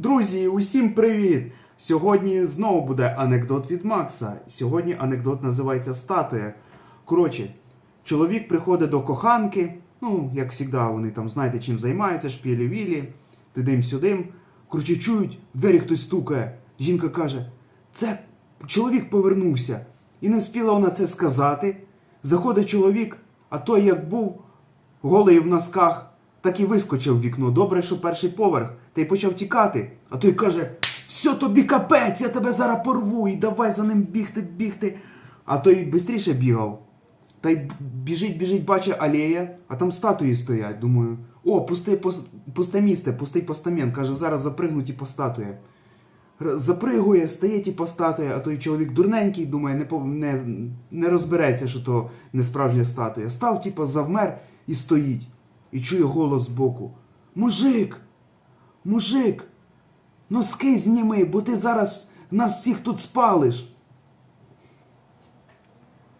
Друзі, усім привіт! Сьогодні знову буде анекдот від Макса. Сьогодні анекдот називається Статуя. Коротше, чоловік приходить до коханки, ну, як завжди, вони там знаєте, чим займаються, шпілі-вілі, тидим-сюдим. Коротше, чують, в двері хтось стукає. Жінка каже: це чоловік повернувся. І не встигла вона це сказати. Заходить чоловік, а той як був, голий в носках, так і вискочив в вікно. Добре, що перший поверх, та й почав тікати. А той каже: Все тобі капець, я тебе зараз порву, і давай за ним бігти, бігти. А той швидше бігав. Та й біжить, біжить, бачить алея, а там статуї стоять. Думаю, о, пусте, пусте місце, пустий постамент. Каже, зараз по статуї. Р- Запригує, стає типу статуя, а той чоловік дурненький, думає, не, не, не розбереться, що то не справжня статуя. Став, типу, завмер і стоїть. І чує голос збоку. Мужик! Мужик! Носки зніми, бо ти зараз нас всіх тут спалиш.